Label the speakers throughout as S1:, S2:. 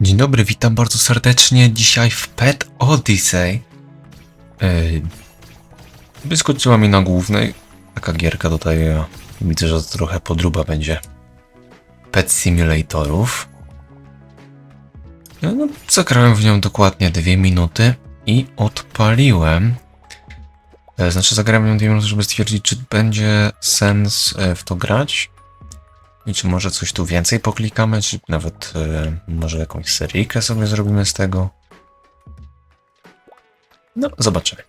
S1: Dzień dobry, witam bardzo serdecznie dzisiaj w Pet Odyssey. Yy, wyskoczyła mi na głównej taka gierka tutaj. Widzę, że to trochę podruba będzie Pet Simulatorów. No, no, zagrałem w nią dokładnie dwie minuty i odpaliłem. E, Znaczy, zagrałem w nią dwie minuty, żeby stwierdzić, czy będzie sens e, w to grać. I czy może coś tu więcej poklikamy, czy nawet e, może jakąś seryjkę sobie zrobimy z tego. No, zobaczymy.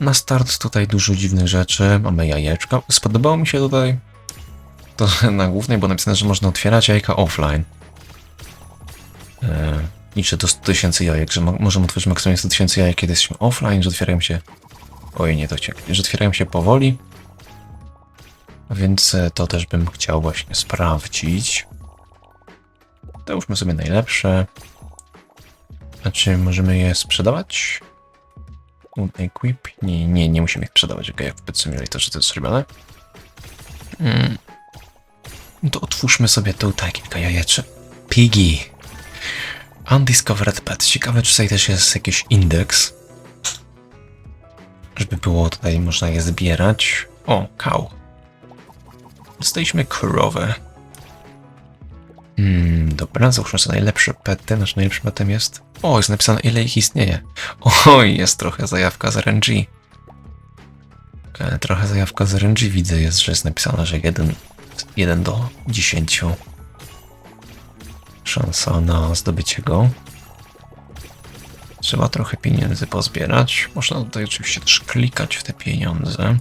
S1: Na start tutaj dużo dziwnych rzeczy. Mamy jajeczka. Spodobało mi się tutaj to na głównej, bo napisane, że można otwierać jajka offline. E, liczę do 100 tysięcy jajek, że mo- możemy otworzyć maksymalnie 100 tysięcy jajek, kiedy jesteśmy offline, że otwierają się... Oj, nie to chciałem. Że otwierają się powoli. Więc e, to też bym chciał właśnie sprawdzić. Załóżmy sobie najlepsze. A czy możemy je sprzedawać? Wood Equip? Nie, nie, nie musimy ich sprzedawać, ok, jak w Pet Simulatorze to jest zrobione. Mm. No to otwórzmy sobie tutaj kilka jajeczek. Piggy. Undiscovered Pet. Ciekawe, czy tutaj też jest jakiś indeks. Żeby było tutaj można je zbierać. O, cow. Dostaliśmy krowę. Hmm, dobra, załóżmy sobie najlepsze pety. Nasz najlepszym petem jest... O, jest napisane ile ich istnieje. Oj, jest trochę zajawka z RNG. E, Trochę zajawka z RNG widzę jest, że jest napisane, że 1, 1 do 10. Szansa na zdobycie go. Trzeba trochę pieniędzy pozbierać. Można tutaj oczywiście też klikać w te pieniądze.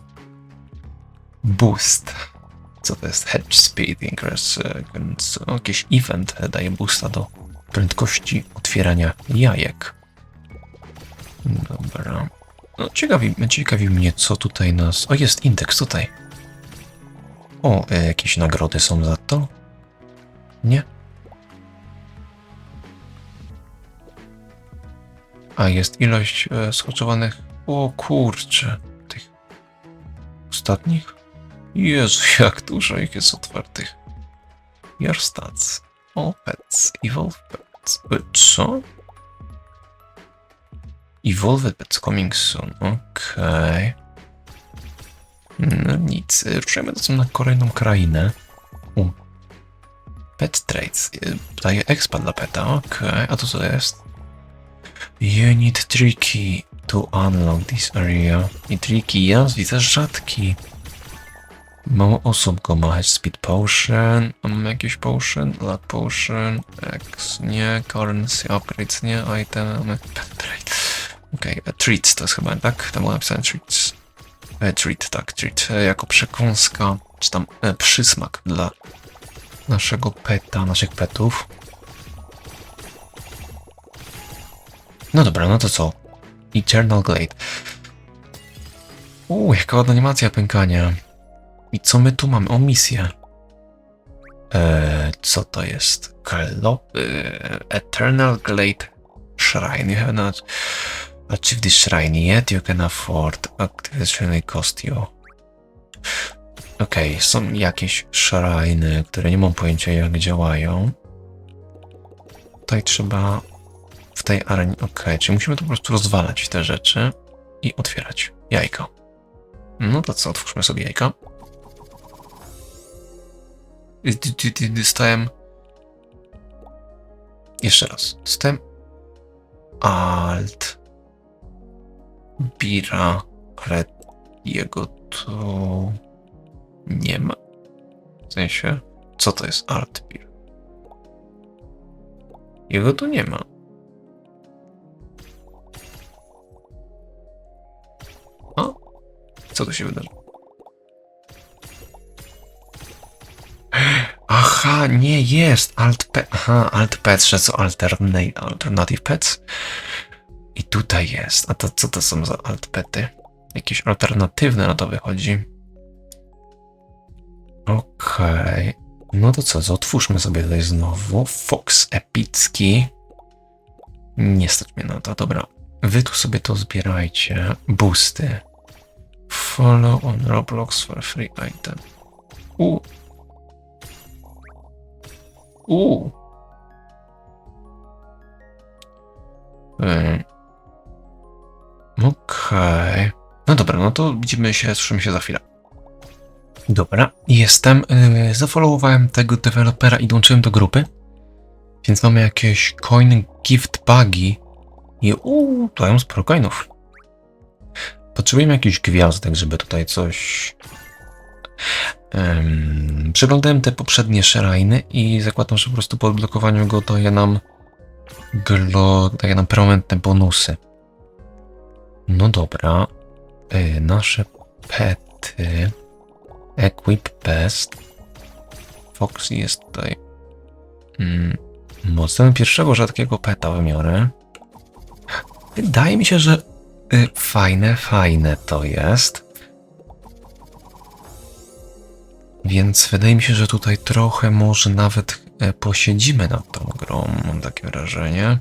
S1: Boost. Co to jest? Hedge Speed Increase. e, Więc jakiś event daje boosta do prędkości otwierania jajek. Dobra. No, ciekawi, ciekawi mnie, co tutaj nas... O, jest indeks tutaj. O, e, jakieś nagrody są za to? Nie? A, jest ilość e, skoczowanych... O kurczę. Tych ostatnich? Jezu, jak dużo ich jest otwartych. Your stats. All pets. Evolve pets. Co? Evolved pets coming soon. Okej. No nic. Ruszajmy do na kolejną krainę. U. Pet traits. E, Daje expa dla peta. Okej. A to co jest? You need tricky to unlock this area. I tricky jest, widzę rzadki. Mało osób go ma. Speed Potion. A Mam jakiś potion? Luck Potion. X nie. Currency Upgrades nie. Penetrate. Okej. Okay. Treats to jest chyba, tak? Tam było napisane Treats. E, treat, tak. Treat. E, jako przekąska. Czy tam e, przysmak dla naszego peta, naszych petów. No dobra, no to co? Eternal Glade. Uuu, jaka ładna animacja pękania. I co my tu mamy? O, misję. Eee, co to jest? Klop... Eee, Eternal Glade Shrine. You have not achieved this shrine yet. You can afford activation cost you. Okej, są jakieś shriny, które nie mam pojęcia jak działają. Tutaj trzeba w tej arenie... Okej, czyli musimy to po prostu rozwalać te rzeczy i otwierać jajko. No to co, otwórzmy sobie jajka. Dostałem. Jeszcze raz. Dostałem. Alt. Bira. Ale jego tu. Nie ma. W sensie. Co to jest Alt Beer? Jego tu nie ma. O? Co tu się wydarzy? Aha, nie jest. Alt pet. Aha, alt że co alternate, alternative pets. I tutaj jest. A to co to są za alt pety? Jakieś alternatywne na to wychodzi. Okej. No to co, otwórzmy sobie tutaj znowu. Fox epicki. Nie stać mnie na to, dobra. Wy tu sobie to zbierajcie. Boosty. Follow on Roblox for free item. U. U. Yy. Okej. No dobra, no to widzimy się, słyszymy się za chwilę. Dobra, jestem. Yy, zafollowowałem tego dewelopera i dołączyłem do grupy. Więc mamy jakieś coin gift bugi. I uuu, to mają sporo coinów. Potrzebujemy jakichś gwiazdek, żeby tutaj coś... Um, przeglądałem te poprzednie shriny i zakładam, że po prostu po odblokowaniu go daje nam glo... daje nam permanentne bonusy. No dobra. Y, nasze pety. Equip best. Foxy jest tutaj. Mm, mocno pierwszego rzadkiego peta wymiorę. Wydaje mi się, że y, fajne, fajne to jest. Więc wydaje mi się, że tutaj trochę może nawet e, posiedzimy nad tą grą, mam takie wrażenie.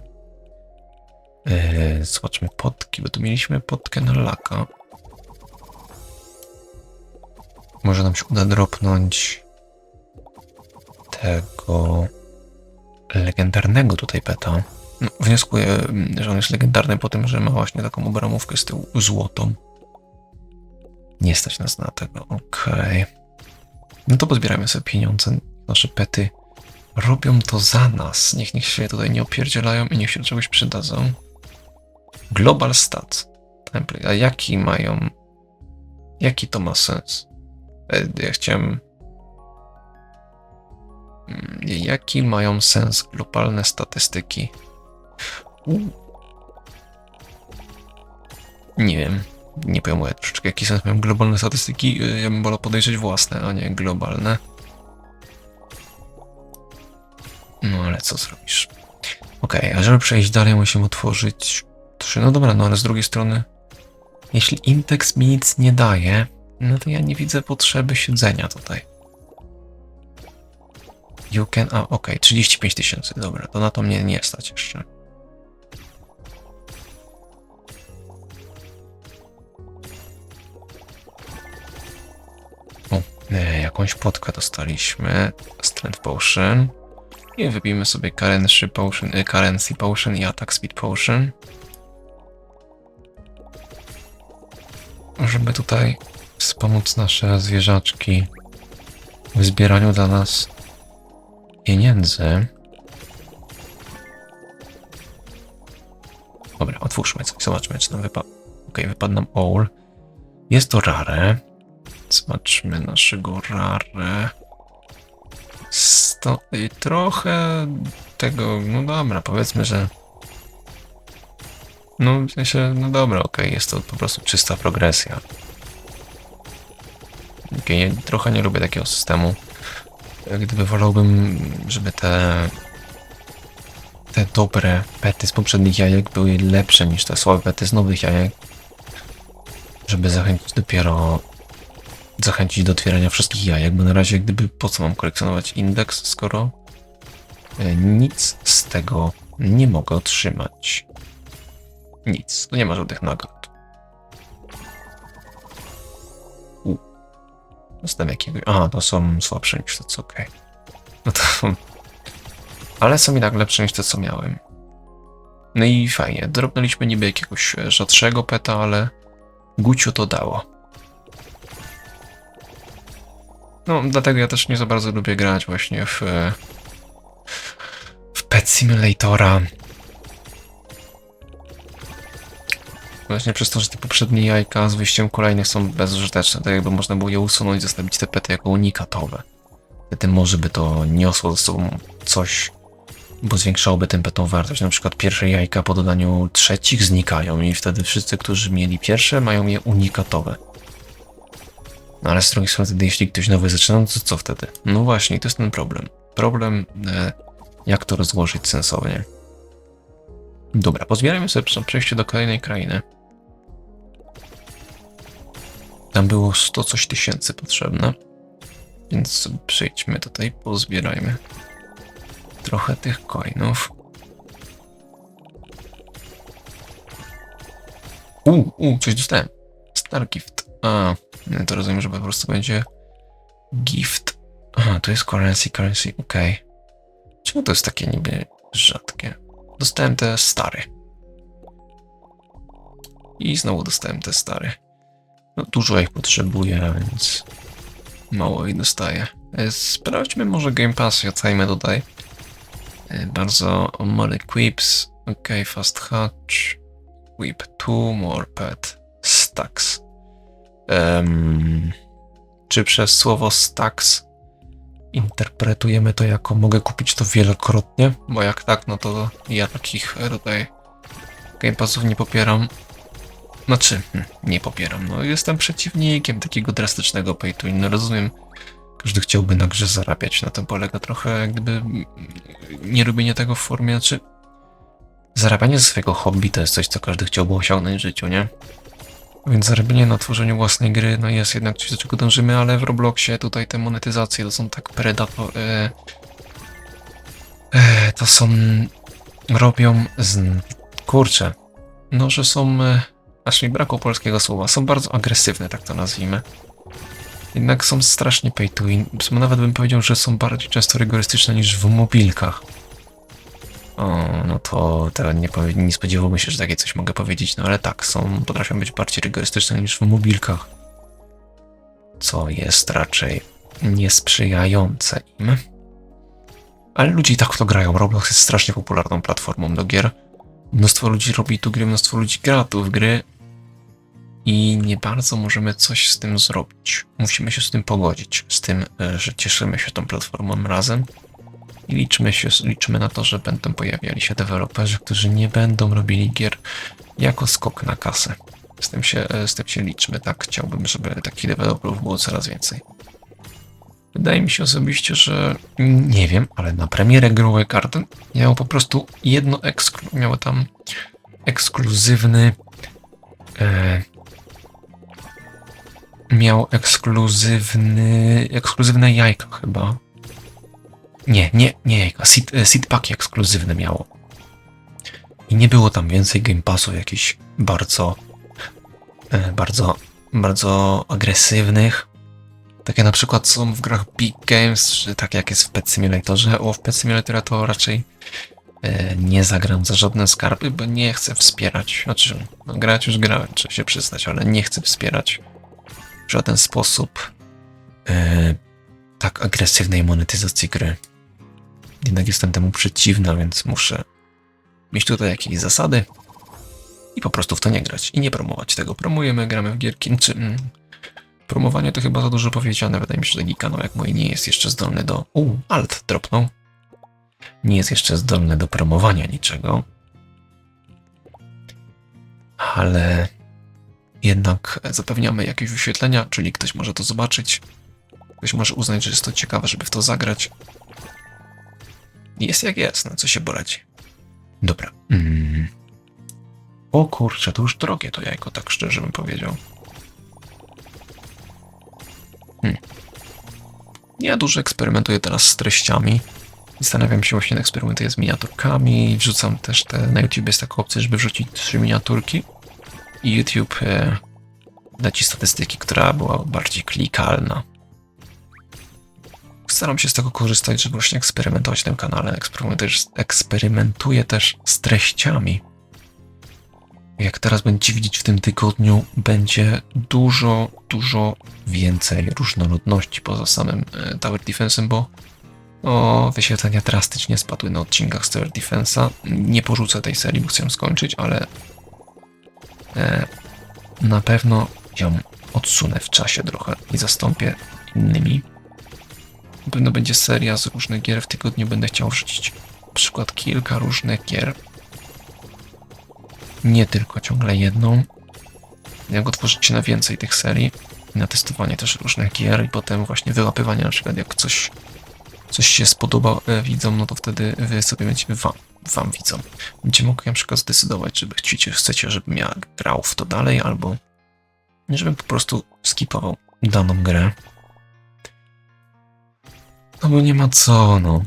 S1: Yy, zobaczmy potki, bo tu mieliśmy potkę na laka. Może nam się uda dropnąć tego legendarnego tutaj peta. No, wnioskuję, że on jest legendarny po tym, że ma właśnie taką obramówkę z tyłu złotą. Nie stać nas na tego, okej. No to pozbieramy sobie pieniądze. Nasze pety robią to za nas. Niech, niech się tutaj nie opierdzielają i niech się czegoś przydadzą. Global Stats. Template. A jaki mają... Jaki to ma sens? E, Ja chciałem... Mm, Jaki mają sens globalne statystyki? U. Nie wiem. Nie pojmuję troszeczkę, jaki sens mają globalne statystyki. Y, Ja bym wolał podejrzeć własne, a nie globalne. No ale co zrobisz? Okej, a żeby przejść dalej, musimy otworzyć trzy. No dobra, no ale z drugiej strony, jeśli indeks mi nic nie daje, no to ja nie widzę potrzeby siedzenia tutaj. You can. A, okej, 35 tysięcy, dobra, to na to mnie nie stać jeszcze. E, jakąś potkę dostaliśmy. Strength Potion. I wybijmy sobie Currency Potion, e, currency potion i Attack Speed Potion. Żeby tutaj wspomóc nasze zwierzaczki w zbieraniu dla nas pieniędzy. Dobra, otwórzmy coś, zobaczmy, czy nam wypadł. Ok, wypadł nam owl. Jest to rare. Zobaczmy naszego rare. Sto... I trochę tego, no dobra, powiedzmy, że no w sensie, no dobra, okej, jest to po prostu czysta progresja. Okej, ja trochę nie lubię takiego systemu. Gdyby wolałbym, żeby te te dobre pety z poprzednich jajek były lepsze niż te słabe pety z nowych jajek. Żeby zachęcić dopiero zachęcić do otwierania wszystkich jajek, bo na razie gdyby po co mam kolekcjonować indeks, skoro e, nic z tego nie mogę otrzymać. Nic, to nie ma żadnych nagród. U. Dostałem jakiegoś... A, to są słabsze niż to, co okej. No to... Ale są jednak lepsze niż te, co miałem. No i fajnie, drobnęliśmy niby jakiegoś e, rzadszego peta, ale Guciu to dało. No, dlatego ja też nie za bardzo lubię grać właśnie w... e, w Pet Simulatora. Właśnie przez to, że te poprzednie jajka z wyjściem kolejnych są bezużyteczne, tak jakby można było je usunąć i zostawić te pety jako unikatowe. Wtedy może by to niosło ze sobą coś, bo zwiększałoby tym petom wartość. Na przykład pierwsze jajka po dodaniu trzecich znikają i wtedy wszyscy, którzy mieli pierwsze, mają je unikatowe. No ale z drugiej strony, wtedy jeśli ktoś nowy zaczyna, no to co wtedy? No właśnie, to jest ten problem. Problem, e, jak to rozłożyć sensownie. Dobra, pozbierajmy sobie przy przejściu do kolejnej krainy. Tam było 100 coś tysięcy potrzebne. Więc przejdźmy tutaj, pozbierajmy trochę tych coinów. U, u, coś dostałem. Star gift. A, to rozumiem, że po prostu będzie gift. Aha, to jest currency, currency, okej. Czemu to jest takie niby rzadkie? Dostałem te stare. I znowu dostałem te stare. No, dużo ich potrzebuję, więc mało ich dostaję. E, Sprawdźmy może Game Pass, ocajmy tutaj. E, Bardzo more equips. Ok, fast hatch. Whip 2, more pet. Stacks. Em, czy przez słowo stacks interpretujemy to jako mogę kupić to wielokrotnie? Bo jak tak, no to ja takich tutaj Game Passów nie popieram. Znaczy, hmm, nie popieram. No, jestem przeciwnikiem takiego drastycznego pay to win. No, rozumiem, każdy chciałby na grze zarabiać. Na tym polega trochę jak gdyby nie robienie tego w formie, znaczy zarabianie ze swojego hobby to jest coś, co każdy chciałby osiągnąć w życiu, nie? Więc zarabianie na tworzeniu własnej gry, no jest jednak coś, do czego dążymy, ale w Robloxie tutaj te monetyzacje to są tak predator... E, e, to są... robią z... kurczę. No, że są... E, aż mi brakło polskiego słowa. Są bardzo agresywne, tak to nazwijmy. Jednak są strasznie pay to win. Nawet bym powiedział, że są bardziej często rygorystyczne niż w mobilkach. O, no to, to nie, nie spodziewałbym się, że takie coś mogę powiedzieć, no ale tak, są, potrafią być bardziej rygorystyczne niż w mobilkach. Co jest raczej niesprzyjające im. Ale ludzie i tak w to grają. Roblox jest strasznie popularną platformą do gier. Mnóstwo ludzi robi tu gry, mnóstwo ludzi gra tu w gry i nie bardzo możemy coś z tym zrobić. Musimy się z tym pogodzić, z tym, e, że cieszymy się tą platformą razem i liczymy, się, liczymy na to, że będą pojawiali się deweloperzy, którzy nie będą robili gier jako skok na kasę. Z tym się, z tym się liczmy, tak? Chciałbym, żeby takich deweloperów było coraz więcej. Wydaje mi się osobiście, że nie wiem, ale na premierę Growe Garden miało po prostu jedno eksklu... miało tam ekskluzywny e, miał ekskluzywny ekskluzywne jajka chyba. Nie, nie, nie jajka, seed, e, seed ekskluzywne miało. I nie było tam więcej game passów jakichś bardzo e, bardzo bardzo agresywnych. Takie na przykład są w grach Big Games, czy tak jak jest w Pet Simulatorze. O, w Pet Simulatora to raczej e, nie zagram za żadne skarby, bo nie chcę wspierać. Znaczy, no, grać już grałem, trzeba się przyznać, ale nie chcę wspierać w żaden sposób tak agresywnej monetyzacji gry. Jednak jestem temu przeciwna, więc muszę mieć tutaj jakieś zasady i po prostu w to nie grać i nie promować tego. Promujemy, gramy w gierki, czy mm, promowanie to chyba za dużo powiedziane. Wydaje mi się, że taki kanał jak mój nie jest jeszcze zdolny do... U, alt dropnął. Nie jest jeszcze zdolny do promowania niczego. Ale jednak zapewniamy jakieś wyświetlenia, czyli ktoś może to zobaczyć. Ktoś może uznać, że jest to ciekawe, żeby w to zagrać. Jest jak jest, no co się poradzi. Dobra. Mm. O kurczę, to już drogie to jajko, tak szczerze bym powiedział. Hmm. Ja dużo eksperymentuję teraz z treściami. Zastanawiam się właśnie, eksperymentuję z miniaturkami. Wrzucam też te. Na YouTube jest taka opcja, żeby wrzucić trzy miniaturki. I YouTube e, da ci statystyki, która była bardziej klikalna. Staram się z tego korzystać, żeby właśnie eksperymentować w tym kanale. Eksperymentuję, też z treściami. Jak teraz będziecie widzieć w tym tygodniu, będzie dużo, dużo więcej różnorodności poza samym e, Tower Defense'em, bo o, wyświetlenia drastycznie spadły na odcinkach z Tower Defense'a. Nie porzucę tej serii, bo chcę ją skończyć, ale e, na pewno ją odsunę w czasie trochę i zastąpię innymi. Na pewno będzie seria z różnych gier. W tygodniu będę chciał wrzucić na przykład kilka różnych gier. Nie tylko ciągle jedną. Jak otworzyć się na więcej tych serii. Na testowanie też różnych gier i potem właśnie wyłapywanie na przykład jak coś, coś się spodoba e, widzom, no to wtedy wy sobie będziecie wam, wam widzom. Będziecie mogli na przykład zdecydować, żeby chcecie, chcecie, żebym ja grał w to dalej, albo żebym po prostu skipował daną grę. No bo nie ma co, no.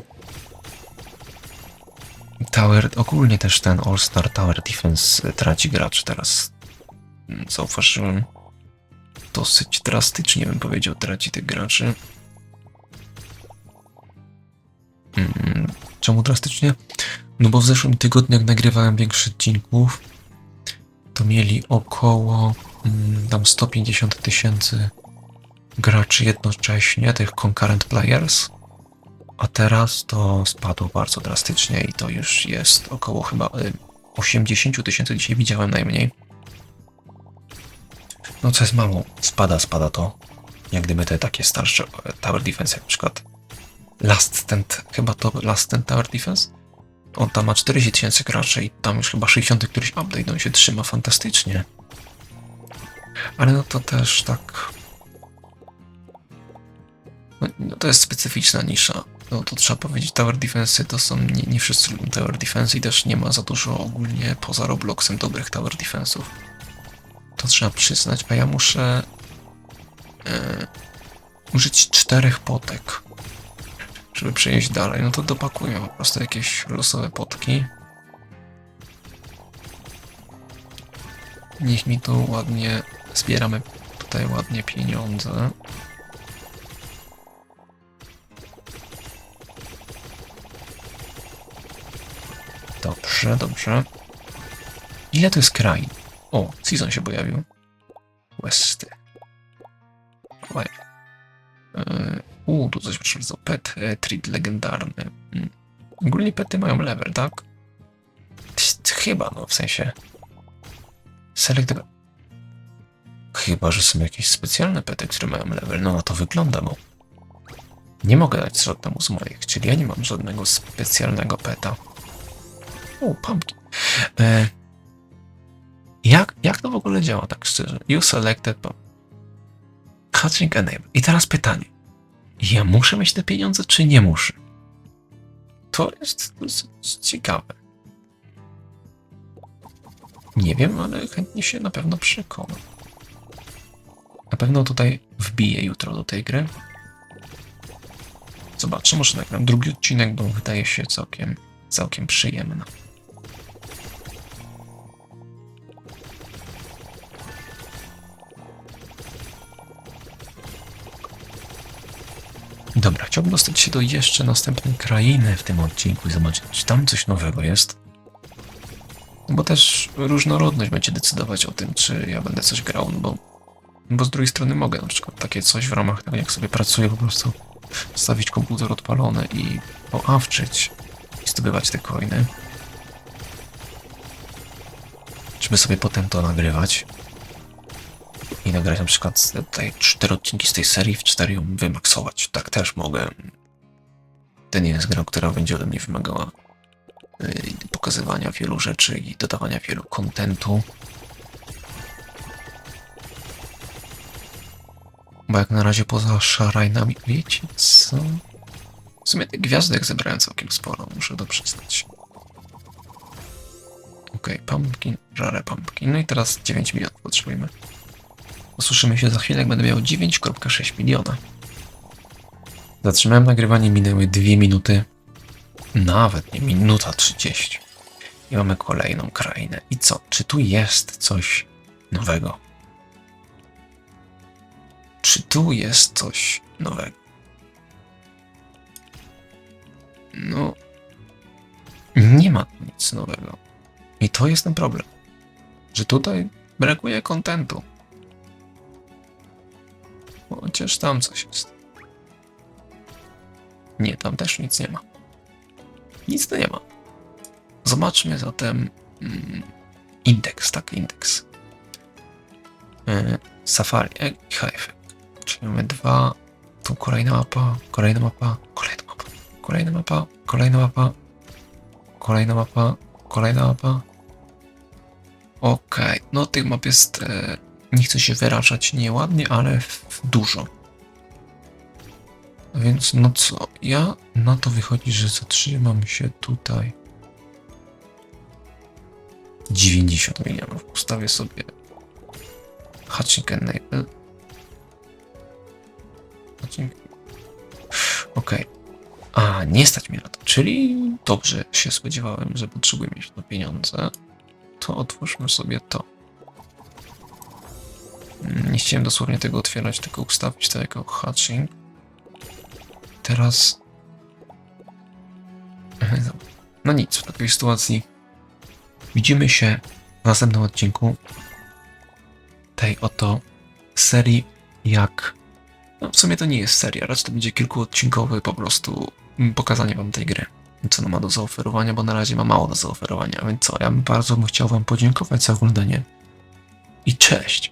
S1: Tower, ogólnie też ten All-Star Tower Defense traci gracz teraz. Mm, Zauważyłem. Dosyć drastycznie bym powiedział, traci tych graczy. Mm, Czemu drastycznie? No bo w zeszłym tygodniu, jak nagrywałem większość odcinków, to mieli około mm, tam 150 tysięcy graczy jednocześnie, tych concurrent players, a teraz to spadło bardzo drastycznie i to już jest około chyba y, 80 tysięcy, dzisiaj widziałem najmniej. No co jest mało, spada, spada to. Jak gdyby te takie starsze e, Tower Defense, jak na przykład Last Stand, chyba to Last Stand Tower Defense? On tam ma 40 tysięcy graczy i tam już chyba 60 któryś update, on się trzyma fantastycznie. Ale no to też tak... No, no to jest specyficzna nisza. No to trzeba powiedzieć, Tower Defense to są, nie, nie wszyscy lubią Tower Defense i też nie ma za dużo ogólnie poza Robloxem dobrych Tower Defense'ów. To trzeba przyznać, a ja muszę e, użyć czterech potek, żeby przejść dalej. No to dopakuję po prostu jakieś losowe potki. Niech mi tu ładnie, zbieramy tutaj ładnie pieniądze. Dobrze, dobrze. Ile to jest krain? O, Season się pojawił. Westy. Fajnie. Yy, U, tu coś proszę bardzo. Pet e, treat legendarny. Mm. Ogólnie pety mają level, tak? Ch- Chyba, no w sensie. Select. Chyba, że są jakieś specjalne pety, które mają level. No na to wygląda, bo nie mogę dać żadnemu z moich, czyli ja nie mam żadnego specjalnego peta. O, pumpkin. E, jak, jak to w ogóle działa, tak szczerze? You selected pump. Hatching enable. I teraz pytanie. Ja muszę mieć te pieniądze, czy nie muszę? To jest dosyć ciekawe. Nie wiem, ale chętnie się na pewno przekonam. Na pewno tutaj wbiję jutro do tej gry. Zobaczę, może nagram drugi odcinek, bo wydaje się całkiem, całkiem przyjemny. Chciałbym dostać się do jeszcze następnej krainy w tym odcinku i zobaczyć, czy tam coś nowego jest. Bo też różnorodność będzie decydować o tym, czy ja będę coś grał, no bo, bo z drugiej strony mogę na przykład takie coś w ramach tego, jak sobie pracuję, po prostu stawić komputer odpalony i poawczyć i zdobywać te coiny. Żeby sobie potem to nagrywać i nagrać na przykład tutaj cztery odcinki z tej serii, w cztery ją wymaksować. Tak też mogę. To nie jest gra, która będzie ode mnie wymagała yy, pokazywania wielu rzeczy i dodawania wielu kontentu. Bo jak na razie poza szarajnami, wiecie co? W sumie tych gwiazdek zebrałem całkiem sporo, muszę to przyznać. Okej, pumpkin, rare pumpkin. No i teraz 9 milionów potrzebujemy. Usłyszymy się za chwilę, jak będę miał 9,6 miliona. Zatrzymałem nagrywanie, minęły 2 minuty. Nawet nie minuta 30. I mamy kolejną krainę. I co? Czy tu jest coś nowego? Czy tu jest coś nowego? No. Nie ma nic nowego. I to jest ten problem. Że tutaj brakuje kontentu. Chociaż tam coś jest. Nie, tam też nic nie ma. Nic nie ma. Zobaczmy zatem mm, indeks, tak, indeks. E, Safari e, Hive. Czyli mamy dwa. Tu kolejna mapa, kolejna mapa, kolejna mapa, kolejna mapa, kolejna mapa, kolejna mapa, kolejna mapa. Okej, no tych map jest e, nie chcę się wyrażać nieładnie, ale dużo. Więc no co, ja na to wychodzi, że zatrzymam się tutaj. 90 milionów. Ustawię sobie Hatching Enable. Hatching. Okej. A, nie stać mnie na to. Czyli dobrze się spodziewałem, że potrzebuję mieć na pieniądze. To otwórzmy sobie to. Nie chciałem dosłownie tego otwierać, tylko ustawić to jako hatching. Teraz. No nic, w takiej sytuacji widzimy się w następnym odcinku tej oto serii, jak. No w sumie to nie jest seria, raczej to będzie kilkuodcinkowy po prostu pokazanie wam tej gry. Co ona ma do zaoferowania, bo na razie ma mało do zaoferowania. Więc co, ja bym bardzo chciał wam podziękować za oglądanie. I cześć!